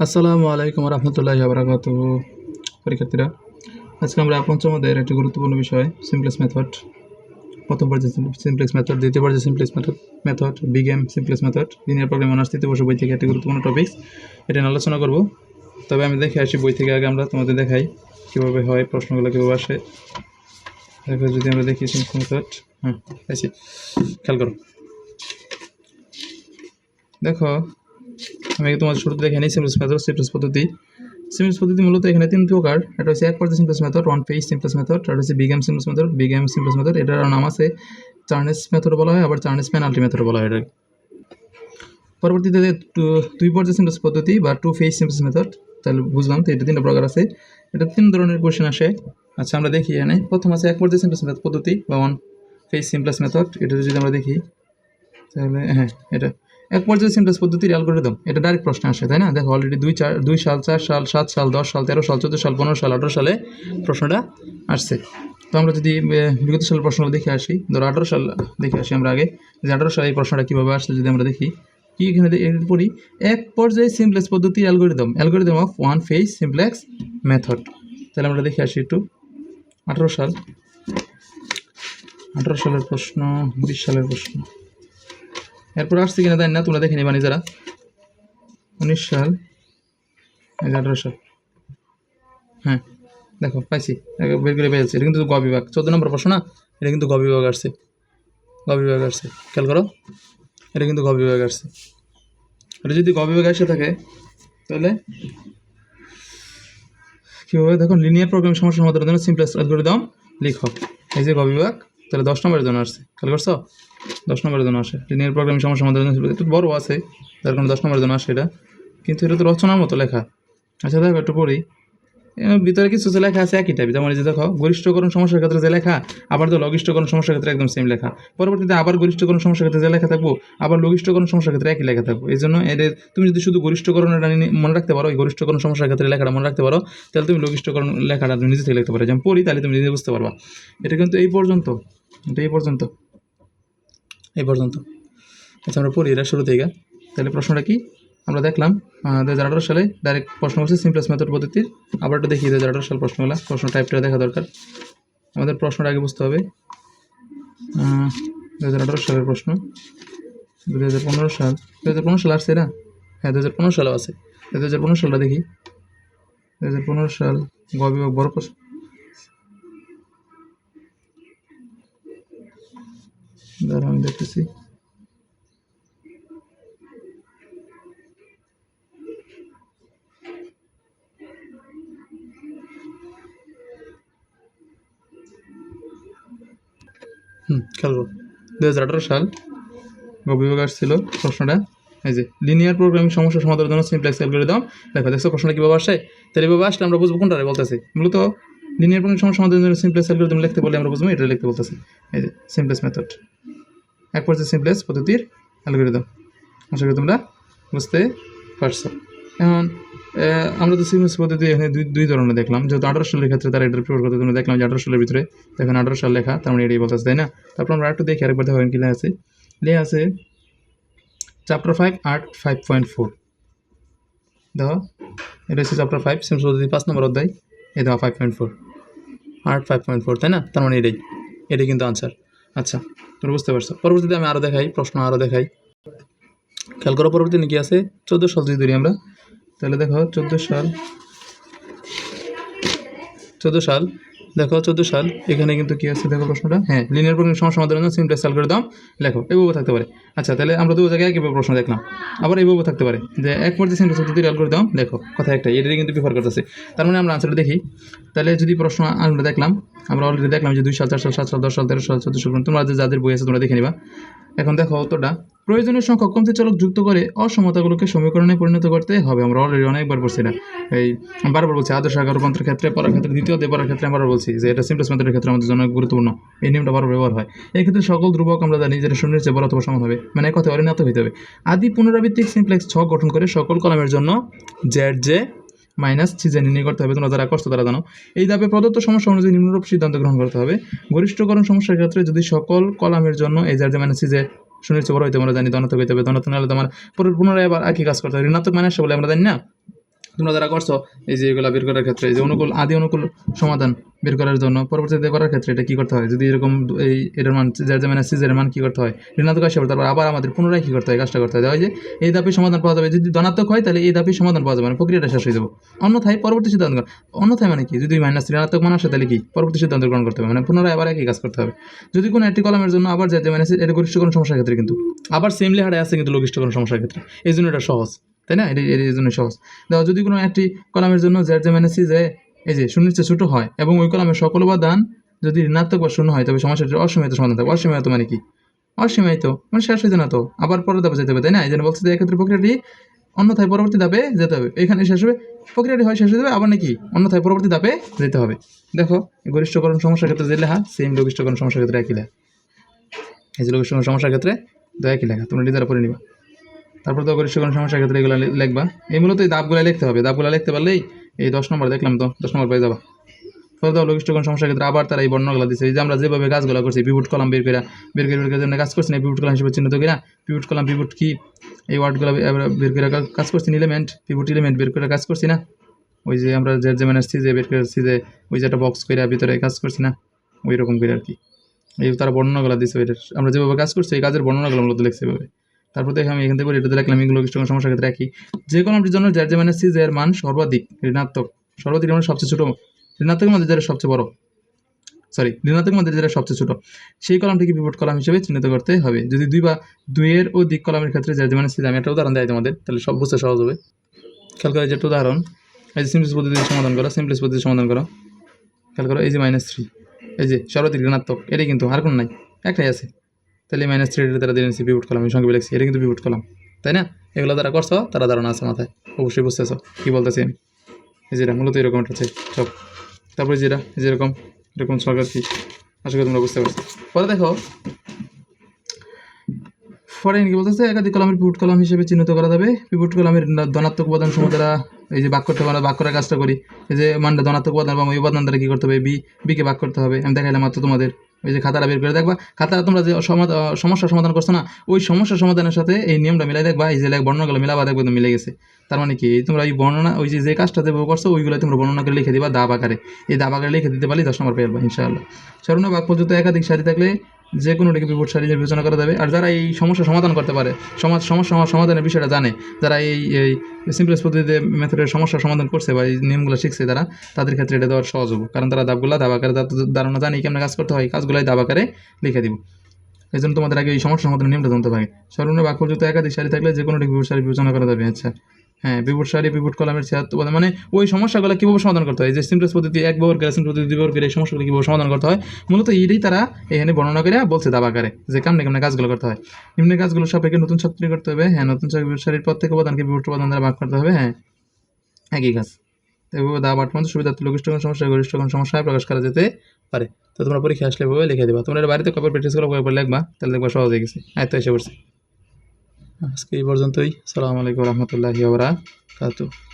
আসসালামু আলাইকুম রহমতুল্লাহ আবরাকাত পরীক্ষার্থীরা, আজকে আমরা পঞ্চমদের একটি গুরুত্বপূর্ণ বিষয় সিমপ্লেক্স মেথড প্রথম পর্যায়ে সিমপ্লেক্স মেথড দ্বিতীয় পর্যায়ে simplex method method big M simplex method linear program honours তৃতীয় বর্ষ বই থেকে একটি গুরুত্বপূর্ণ টপিক্স এটা নিয়ে আলোচনা করব। তবে আমি দেখে আসি, বই থেকে আগে আমরা তোমাদের দেখাই কীভাবে হয়, প্রশ্নগুলো কীভাবে আসে। দেখো যদি আমরা দেখি সিমপ্লেক্স মেথড হ্যাঁ আইসি খেয়াল করো। দেখো আমি তোমার শুরুতে দেখে নিই? সিমপ্লেক্স মেথড সিমপ্লেক্স পদ্ধতি। সিমপ্লেক্স পদ্ধতি মূলত এখানে তিন প্রকার। এটা হচ্ছে এক পর্যায়ে simplex method one phase simplex method আর হচ্ছে big M simplex method big M simplex method এটার নাম আছে চার্নেস মেথড বলা হয়, আবার চার্নেস পেনাল্টি মেথড বলা হয় এটাকে। পরবর্তীতে দুই পর্যায়ে সিমপ্লেক্স পদ্ধতি বা টু ফেজ সিমপ্লেক্স মেথড তাহলে বুঝলাম তো এটা তিনটা প্রকার আছে। এটা তিন ধরনের কোশ্চেন আসে। আচ্ছা আমরা দেখি এখানে। প্রথম আছে এক পর্যায়ে সিমপ্লেক্স মেথড পদ্ধতি বা ওয়ান ফেজ সিমপ্লেক্স মেথড এটা যদি আমরা দেখি, তাহলে হ্যাঁ এটা। এক পর্যায়ে সিমপ্লেক্স পদ্ধতির অ্যালগোরিদম এটা ডাইরেক্ট প্রশ্ন আসে, তাই না? দেখো অলরেডি দুই চার, দুই সাল, চার সাল, সাত সাল, দশ সাল, তেরো সাল, চোদ্দ সাল, পনেরো সাল, আঠারো সালে প্রশ্নটা আসছে। তো আমরা যদি বিগত সালের প্রশ্নগুলো দেখে আসি, ধরো আঠারো সাল দেখে আসি আমরা আগে, যে আঠারো সালে এই প্রশ্নটা কীভাবে আসছে যদি আমরা দেখি, কি এখানে পড়ি, এক পর্যায়ে সিমপ্লেক্স পদ্ধতির algorithm algorithm of one phase simplex method তাহলে আমরা দেখে আসি একটু, আঠারো সাল, আঠারো সালের প্রশ্ন, বিশ সালের প্রশ্ন। এরপর আসছে কিনা দেন না, তোমরা দেখে নিবা নিজেরা। উনিশ সাল আঠারো সাল। হ্যাঁ দেখো, পাইছি। বের করে পেয়েছি। এটা কিন্তু গ বিভাগ চোদ্দ নম্বর প্রশ্ন না? এটা কিন্তু গ বিভাগ আসছে। গ বিভাগ আসছে। খেয়াল করো, এটা কিন্তু গ বিভাগ আসছে। এটা যদি গ বিভাগ এসে থাকে, তাহলে কীভাবে? দেখো লিনিয়ার প্রোগ্রাম সমস্যা সমাধানের জন্য সিমপ্লেক্স অ্যালগরিদম লিখো। এই যে গ বিভাগ তাহলে দশ নম্বরের জন্য আসছে। খেয়াল করছ? দশ নম্বরের জন্য আসে। লিনিয়ার প্রোগ্রামিং সমস্যা জন্য একটু বড় আছে তার কারণে দশ নম্বরের জন্য আসে এটা। কিন্তু এটা তো রচনার মতো লেখা। আচ্ছা দেখো, একটু পড়ি। ভিতরে কিছু যে লেখা আছে একই টাইপ যেমন যে দেখো গরিষ্ঠকরণ সমস্যার ক্ষেত্রে যে লেখা, আবার তো লঘিষ্ঠকরণ সমস্যার ক্ষেত্রে একদম সেম লেখা। পরবর্তীতে আবার গরিষ্ঠকরণ সমস্যার ক্ষেত্রে যে লেখা থাকব, আবার লঘিষ্ঠকরণ সমস্যার ক্ষেত্রে একই লেখা থাকব। এই জন্য এদের, তুমি যদি শুধু গরিষ্ঠকরণটা মনে রাখতে পারো, এই গরিষ্ঠকরণ সমস্যার ক্ষেত্রে লেখাটা মনে রাখতে পারো, তাহলে তুমি লঘিষ্ঠকরণ লেখাটা তুমি নিজে থেকে লিখতে পারো। যেমন পড়ি, তাহলে তুমি নিজে বুঝতে পারবা। এটা কিন্তু এই পর্যন্ত। এটা এই পর্যন্ত। এই পর্যন্ত। আচ্ছা আমরা পড়ি, এটা শুরু থেকে। তাহলে প্রশ্নটা কি? আমরা দেখলাম দু হাজার আঠারো সালে ডাইরেক্ট প্রশ্ন করছে সিমপ্লেস মেথড পদ্ধতির। আবার একটু দেখি দু হাজার আঠারো সাল প্রশ্নগুলো, প্রশ্ন টাইপটা দেখা দরকার। আমাদের প্রশ্নটা আগে বুঝতে হবে। দু হাজার আঠারো সালের প্রশ্ন। দু হাজার পনেরো সাল দু হাজার পনেরো সাল আসছে না? হ্যাঁ দু হাজার পনেরো সালও আছে। দু হাজার পনেরো সালটা দেখি। দু হাজার পনেরো সাল গ বিভাগ বড় প্রশ্ন। দাঁড়া আমি দেখতেছি। হুম দু হাজার সাল আসছিল প্রশ্নটা। এই যে লিনিয়ার প্রোগ্রামিং সমস্যা সমাধানের জন্য সিমপ্লেক্স অ্যালগরিদম দেখো দেখছ প্রশ্নটা কীভাবে আসে? তাহলে এভাবে আসলে আমরা বুঝব কোনটা বলতেছি। মূলত লিনিয়ার প্রোগ্রামিং সমস্যা সমাধানের জন্য সিমপ্লেক্স অ্যালগরিদম লিখতে বলে আমরা বুঝব এটা লিখতে বলতেছি। এই যে সিমপ্লেক্স মেথড এক পর্যায়ে সিমপ্লেক্স পদ্ধতির অ্যালগরিদম আশা করি তোমরা বুঝতে পারছ। এখন আমরা তো সিমপ্লেক্স পদ্ধতি এখানে দুই দুই ধরনের দেখলাম। যেহেতু আঠারো সালের ক্ষেত্রে তারা এটার প্রয়োগ করতে তোমরা দেখলাম যে আঠারো সালের ভিতরে দেখেন আঠারো সাল লেখা, তার মানে এটাই বলতেছে, তাই না? তারপর আমরা একটু দেখি, আরেকবার দেখেন কি লেখা আছে? লেখা আছে chapter five art five point four দেখো, এটা হচ্ছে চ্যাপ্টার ফাইভ সিমস পদ্ধতি পাঁচ নম্বর অধ্যায়। এই দেখো five point four art five point four তাই না? তার মানে এটাই এটাই কিন্তু আনসার আচ্ছা তোমরা বুঝতে পারছ। পরবর্তীতে আমি আরও দেখাই, প্রশ্ন আরও দেখাই। খেয়াল করো পরবর্তীতে কি আছে? চোদ্দ সাল যদি ধরি আমরা, তাহলে দেখো, চোদ্দ সাল চোদ্দ সাল, দেখো, চোদ্দ সাল, এখানে কিন্তু কি আছে? দেখো প্রশ্নটা। হ্যাঁ লিনিয়ার প্রোগ্রামিং সমস্যা সমাধানের জন্য সিমপ্লেক্স অ্যালগরিদম লেখো এইভাবে থাকতে পারে। আচ্ছা তাহলে আমরা দু জায়গায় একইভাবে প্রশ্ন দেখলাম। আবার এইভাবে থাকতে পারে। যে এক পর্যায়ে সিমপ্লেক্স পদ্ধতির অ্যালগরিদম লেখো কথা একটাই, এটাই কিন্তু প্রিফার করতেছে। তার মানে আমরা আনসারটা দেখি। তাহলে যদি প্রশ্ন আমরা দেখলাম আমরা অলরেডি দেখলাম যে দুই সাল চার সাল সাত সাল দশ সাল তেরো সাল চোদ্দ সাল তোমরা যাদের বই আছে তোমরা দেখে নিবা। এখন দেখো উত্তরটা। প্রয়োজনীয় সংখ্যক কমতি চলক যুক্ত করে অসমতাগুলোকে সমীকরণে পরিণত করতে হবে। আমরা অলরেডি অনেকবার বলছি না এই বারবার বলছি, আদর্শ আকার রূপান্তরের ক্ষেত্রে পড়ার ক্ষেত্রে, দ্বিতীয় পড়ার ক্ষেত্রে আমরা বলছি যে এটা সিমপ্লেস মেথডের ক্ষেত্রে আমাদের জন্য গুরুত্বপূর্ণ। এই নিয়মটা বারবার ব্যবহার হয়। এই ক্ষেত্রে সকল ধ্রুবক আমরা জানি যেটা শূন্যের চেয়ে বড় অথবা সমান হবে। মানে কথা অরিণত হইতে হবে। আদি পুনরাবৃত্তিক সিমপ্লেক্স ছক গঠন করে সকল কলামের জন্য জেড জে মাইনাস সিজে নির্ণয় করতে হবে তোমরা যারা করছ তারা জানো। এই ধাপে প্রদত্ত সমস্যা অনুযায়ী নিম্নরূপ সিদ্ধান্ত গ্রহণ করতে হবে। গরিষ্ঠকরণ সমস্যার ক্ষেত্রে যদি সকল কলামের জন্য এই যার মাইনাস সিজে শুনেছি বড় হইতে আমরা জানি, ধনাত্মক হইতে হবে, ধনাত্মক নাহলে তোমার পুনরায় আবার একই কাজ করতে হবে। ঋণাত্মক মাইনাস বলে আমরা জানি না। তোমরা যারা করছ, এই যে এগুলো বের করার ক্ষেত্রে যে অনুকূল, আদি অনুকূল সমাধান বের করার জন্য। পরবর্তীতে করার ক্ষেত্রে এটা কি করতে হয়? যদি এরকম এই এটার মান, যার যেমন সিজের মান কি করতে হয়? ঋণাত্মক আসে তারপর আবার আমাদের পুনরায় কি করতে হয়? কাজটা করতে হয়। যে এই ধাপে সমাধান পাওয়া যাবে। যদি ধনাত্মক হয় তাহলে এই ধাপে সমাধান পাওয়া যাবে মানে প্রক্রিয়াটা শেষ হয়ে যাবে। অন্যথায় পরবর্তী সিদ্ধান্ত। অন্যথায় মানে কি? যদি মাইনাস ঋণাত্মক মান আসে তাহলে কি? পরবর্তী সিদ্ধান্ত গ্রহণ করতে হবে। মানে পুনরায় আবার একই কাজ করতে হবে। যদি কোনো একটি কলমের জন্য আবার যাতে মাইনাস এটা গরিষ্ঠকরণ সমস্যার ক্ষেত্রে কিন্তু। আবার সেম লেহারে আছে কিন্তু লঘিষ্ঠকরণ সমস্যার ক্ষেত্রে। এই জন্য এটা সহজ। তাই না? এটা এর জন্য সহজ। দেখো যদি কোনো একটি কলামের জন্য জ্যার মাইনাস যে এই যে শূন্যের চেয়ে ছোটো হয় এবং ওই কলামের সকল উপাদান যদি ঋণাত্মক বা শূন্য হয়, তবে সমস্যাটি অসীমিত সমাধান থাকবে। অসীমিত মানে কি? অসীমিত মানে শেষ হইতে না তো। আবার পরের ধাপে যেতে হবে, তাই না? এই জন্য বলছে যে এক্ষেত্রে প্রক্রিয়াটি অন্যথায় পরবর্তী ধাপে যেতে হবে। এখানে শেষ হবে, প্রক্রিয়াটি হয় শেষ হয়ে যাবে, আবার নাকি অন্যথায় পরবর্তী ধাপে যেতে হবে। দেখো গরিষ্ঠকরণ সমস্যার ক্ষেত্রে যে লেখা সেম লঘিষ্ঠকরণ সমস্যার ক্ষেত্রে একই লেখা। এই যে লঘিষ্ঠকরণ সমস্যার ক্ষেত্রে দয়া একই লেখা, তোমরা নিজেরা পড়ে নিবা। তারপর তো গরিষ্ঠকরণ সমস্যার ক্ষেত্রে এগুলো লিখবা। এই মূলত এই দাবগুলো লিখতে হবে। দাবগুলো লিখতে পারলেই এই দশ নম্বর দেখলাম তো, দশ নম্বর পেয়ে যাবা। ফলে তো দাও লঘিষ্ঠকরণ সমস্যার ক্ষেত্রে আবার তারা এই বর্ণগুলো দিচ্ছে এই যে আমরা যেভাবে কাজগুলো করছি পিভুট কলাম বের করে বের করে বের করে কাজ করছি না পিভুট কলাম হিসেবে চিহ্নিত কিনা পিভুট কলাম পিভুট কি, এই ওয়ার্ডগুলো বের করে কাজ করছি এলিমেন্ট পিভুট ইলিমেন্ট বের করে কাজ করছি না। ওই যে আমরা যে আসছি যে বের করেছি যে ওই যে একটা বক্স করে ভিতরে কাজ করছি না ওই রকম করে আর কি। এই তারা বর্ণনাগুলো দিচ্ছে ওইটার আমরা যেভাবে কাজ করছি, এই কাজের বর্ণনাগুলো মূলত লিখছে এভাবে। তারপর দেখে আমি এখান থেকে এটাতে রাখলাম, এগুলো লঘিষ্ঠকরণ সমস্যার ক্ষেত্রে একই। যে কলমটির জন্য যার যে মানে সি এর মান সর্বাধিক, ঋণাত্মক। সর্বাধিক মানে সবচেয়ে ছোটো ঋণাত্মক মধ্যে যেটা সবচেয়ে বড় সরি ঋণাত্মক মধ্যে যেটা সবচেয়ে ছোট, সেই কলামটিকে পিভট কলাম হিসেবে চিহ্নিত করতে হবে। যদি দুই বা দুইয়ের ও দিক কলামের ক্ষেত্রে যার যেমন সি আমি একটা উদাহরণ দেয় তোমাদের, তাহলে সব বুঝতে সহজ হবে। খেয়াল করো যে একটা উদাহরণ, এই যে সিম্পলিস পদ্ধতি সমাধান করো সিম্পলিস পদ্ধতি সমাধান করো। খেয়াল করো এই যে মাইনাস থ্রি এই যে সর্বাধিক ঋণাত্মক, এটাই কিন্তু আর কোনো নাই, একটাই আছে। তাহলে মাইনাস থ্রি তারা নিচ্ছি পিভট কলাম আমি সঙ্গে লিখছি এটা কিন্তু পিভট কলাম তাই না? এগুলো যারা করছ, তারা ধারণা আছে মাথায়, অবশ্যই বুঝতেছো, কী বলতেছি? এই যেটা, মূলত এরকম একটা আছে সব তারপরে যেটা যেরকম এরকম সরকার কি? আশা করি তোমরা বুঝতে পারছ। পরে দেখো, পরে কি বলতেছে? একাধিক কলামের পিভট কলাম হিসেবে চিহ্নিত করা যাবে। পিভট কলামের ধনাত্মক উপাদান সময় দ্বারা এই যে বাক করতে হবে বাক করার কাজটা করি। এই যে মানটা ধনাত্মক উপাদান বা উপাদান দ্বারা কী করতে হবে? বি বিকে বাক করতে হবে। আমি দেখাইলাম মাত্র তোমাদের। ওই যে খাতাটা বের করে দেখবা, খাতাটা তোমরা যে সমস্যার সমাধান করছ না, ওই সমস্যার সমাধানের সাথে এই নিয়মটা মিলাই দেখবা, এই যে বর্ণনাগুলো মিলাবা, দেখবে তো মিলে গেছে। তার মানে কি, তোমরা এই বর্ণনা, ওই যে কাজটা যেভাবে করছ ওইগুলো তোমরা বর্ণনা করে লিখে দিবা দাব আকারে। এই দাব আকারে লিখে দিতে পারলে দশ নম্বর পেয়ে যাবা, ইনশাআল্লাহ। স্মরণ বাক পর্যন্ত একাধিক সারি থাকলে যে কোনোটিকে বিপদ সারি বিবেচনা করা যাবে। আর যারা এই সমস্যা সমাধান করতে পারে, সমাজ, সমস্যা সমাধানের বিষয়টা জানে, যারা এই এই সিম্পলেস পদ্ধতিতে মেথডের সমস্যার সমাধান করছে বা এই নিয়মগুলো শিখছে তারা, তাদের ক্ষেত্রে এটা দেওয়ার সহজ হব। কারণ তারা দাবগুলো দাবাকারে ধারণা জানি কেমন কাজ করতে হয় কাজগুলাই দাবাকারে লিখে দিব। এই জন্য তোমাদের আগে এই সমস্যার সমাধানের নিয়মটা জানতে পারে সর্বনিম্ন বাক্যযুক্ত একাধিক সারি থাকলে যে কোনো বিপদ সারি বিবেচনা করা যাবে। আচ্ছা। হ্যাঁ বিপদ সারি বিপদ কলামের ছিয়াত্তর। মানে ওই সমস্যাগুলো কীভাবে সমাধান করতে হয়? যে সিম্পলেস পদ্ধতি এক ব্যবহার করে সিম্পল পদ্ধতি দুই ব্যবহার করে, এই সমস্যাগুলো কীভাবে সমাধান করতে হয়? মূলত এইটাই তারা এখানে বর্ণনা করে, বলছে দাবাকারে যে কেমনে কেমনে কাজগুলো করতে হয়। নিম্ন কাজগুলো সাপেক্ষে নতুন শক্তি করতে হবে হ্যাঁ নতুন ছাত্র সারির প্রত্যেক উপাদানকে বিপদ উপাদান দ্বারা ভাগ করতে হবে হ্যাঁ একই কাজ। এভাবে দাব আট পর্যন্ত সুবিধার্থে লঘিষ্ঠকরণ সমস্যা গরিষ্ঠকরণ সমস্যায় প্রকাশ করা যেতে পারে। তো তোমরা পরীক্ষা আসলে এভাবে লিখে দেবা। তোমরা বাড়িতে কপি প্র্যাকটিস করো লিখবা, তাহলে দেখবা সহজ হয়ে গেছে, আয়ত্ত এসে পড়ছে। আজকে এই পর্যন্তই। সালামু আলাইকুম রহমতুল্লাহি ওবরাকাতুহু